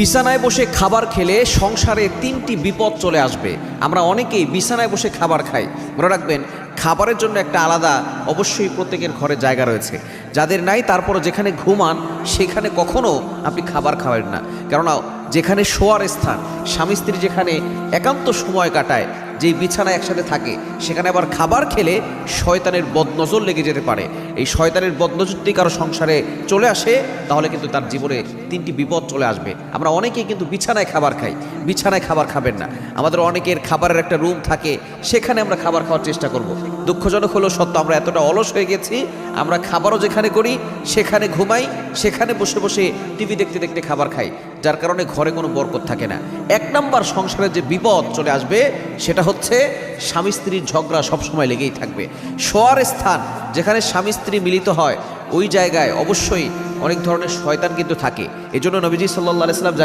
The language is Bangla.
বিছানায় বসে খাবার খেলে সংসারে তিনটি বিপদ চলে আসবে। আমরা অনেকেই বিছানায় বসে খাবার খাই। মনে রাখবেন, খাবারের জন্য একটা আলাদা, অবশ্যই প্রত্যেকের ঘরে জায়গা রয়েছে। যাদের নাই তারপর যেখানে ঘুমান, সেখানে কখনো আপনি খাবার খাবেন না। কেননা, যেখানে শোয়ার স্থান স্বামী স্ত্রী যেখানে একান্ত সময় কাটায় যেই বিছানা একসাথে থাকে, সেখানে আবার খাবার খেলে শয়তানের বদনজর লেগে যেতে পারে। এই শয়তানের বদনজর যদি কারও সংসারে চলে আসে, তাহলে কিন্তু তার জীবনে তিনটি বিপদ চলে আসবে। আমরা অনেকেই কিন্তু বিছানায় খাবার খাই, বিছানায় খাবার খাবেন না। আমাদের অনেকের খাবারের একটা রুম থাকে, সেখানে আমরা খাবার খাওয়ার চেষ্টা করব। দুঃখজনক হলো সত্য, আমরা এতটা অলস হয়ে গেছি, আমরা খাবারও যেখানে করি, সেখানে ঘুমাই, সেখানে বসে বসে টিভি দেখতে দেখতে খাবার খাই। যার কারণে ঘরে কোনো বরকত থাকে না। এক নম্বর সংসারের যে বিপদ চলে আসবে, সেটা হচ্ছে স্বামী স্ত্রীর ঝগড়া সবসময় লেগেই থাকবে। শোয়ার স্থান যেখানে স্বামী স্ত্রী মিলিত হয়, ওই জায়গায় অবশ্যই অনেক ধরনের শয়তান কিন্তু থাকে। এজন্য নবীজি সাল্লাহ সাল্লাম